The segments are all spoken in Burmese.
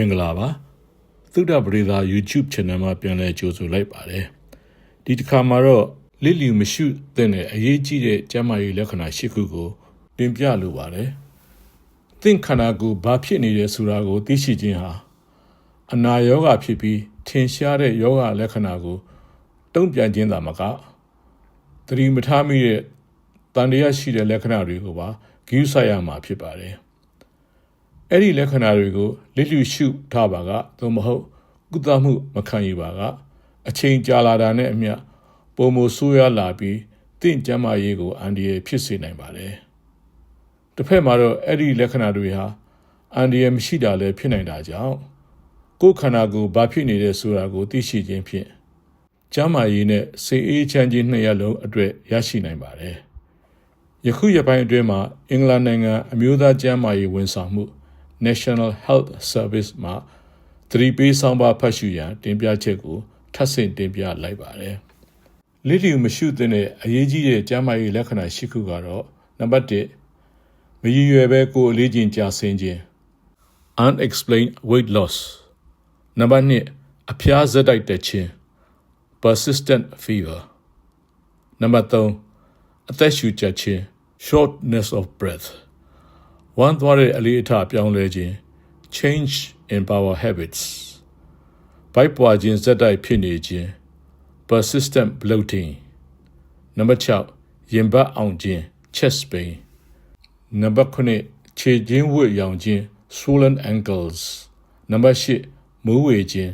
မင်္ဂလာပါသုဒ္ဓပရိသာ YouTube channel မှာပြန်လည်ကြိုဆိုလိုက်ပါတယ်ဒီတစ်ခါမှာတော့လစ်လျူမရှုသင့်တဲ့အရေးကြီးတဲ့ကျန်းမာရေးလက္ခဏာ၈ခုကိုတင်ပြလိုပါတယ်သင်ခန္ဓာကိုယ်ဘာဖြစ်နေတယ်ဆိုတာကို သိရှိခြင်းဟာအနာရောဂါဖြစ်ပြီးထင်ရှားတဲ့ယောဂလက္ခဏာကိုတုံ့ပြန်ခြင်းသာမကသတိမထားမိတဲ့တန်တရားရှိတဲ့လက္ခဏာတွေကိုပါဂရုစိုက်ရမှာဖြစ်ပါတယ်။ အဲ့ဒီလက္ခဏာတွေကိုလစ်လျူရှုထားပါကသို့မဟုတ်ကုသမှုမခံယူပါက အချိန်ကြာလာတာနဲ့အမျှပုံမဆိုးရလာပြီးတင့်ကျမ်းမာရေးကိုအန္တရာယ်ဖြစ်စေနိုင်ပါတယ်။တစ်ဖက်မှာတော့အဲ့ဒီလက္ခဏာတွေဟာအန္တရာယ်မရှိတာလည်းဖြစ်နိုင်တာကြောင့်ကိုယ်ခန္ဓာကိုယ်ဘာဖြစ်နေတယ်ဆိုတာကိုသိရှိခြင်းဖြင့်ကျမ်းမာရေးနဲ့စိတ်အေးချမ်းခြင်းနှစ်ရပ်လုံးအတွက်ရရှိနိုင်ပါတယ်။ယခုရက်ပိုင်းအတွင်းမှာအင်္ဂလန်နိုင်ငံအမျိုးသားကျန်းမာရေးဝန်ဆောင်မှု National Health Service မှသတိပေးဆောင်ပါဖတ်ရှုရန်တင်ပြချက်ကိုထပ်ဆင့်တင်ပြလိုက်ပါတယ်။လိလျူမရှုသင့်တဲ့အရေးကြီးတဲ့ကျန်းမာရေးလက္ခဏာ၈ခုကတော့နံပါတ်1မရည်ရွယ်ပဲကိုယ်အလေးချိန်ကြာဆင်းခြင်း unexplained weight loss နံပါတ်2အဖျားဇက်တိုက်တက်ခြင်း persistent fever နံပါတ်3အသက်ရှူချက်ခြင်း shortness of breath ဝမ်းသွားတဲ့အလေးအထပြောင်းလဲခြင်း change in power habits ဘိုက်ပွားခြင်းဇက်တိုက်ဖြစ်နေခြင်း persistent bloating နံပါတ်6ရင်ဘတ်အောင်ခြင်း chest pain နံပါတ်9ခြေချင်းဝတ်ရောင်ခြင်း swollen ankles နံပါတ်10မူးဝေခြင်း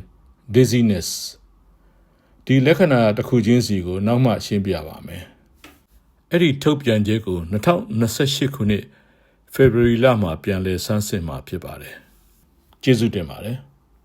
dizziness ဒီလက္ခဏာတစ်ခုချင်းစီကို နောက်မှရှင်းပြပါမယ်အဲ့ဒီထုတ်ပြန်ချက်ကို2028ခုနှစ် ဖေဖော်ဝါရီလမှာပြန်လည်ဆန်းစစ်မှာဖြစ်ပါတယ်ကျေးဇူးတင်ပါတယ်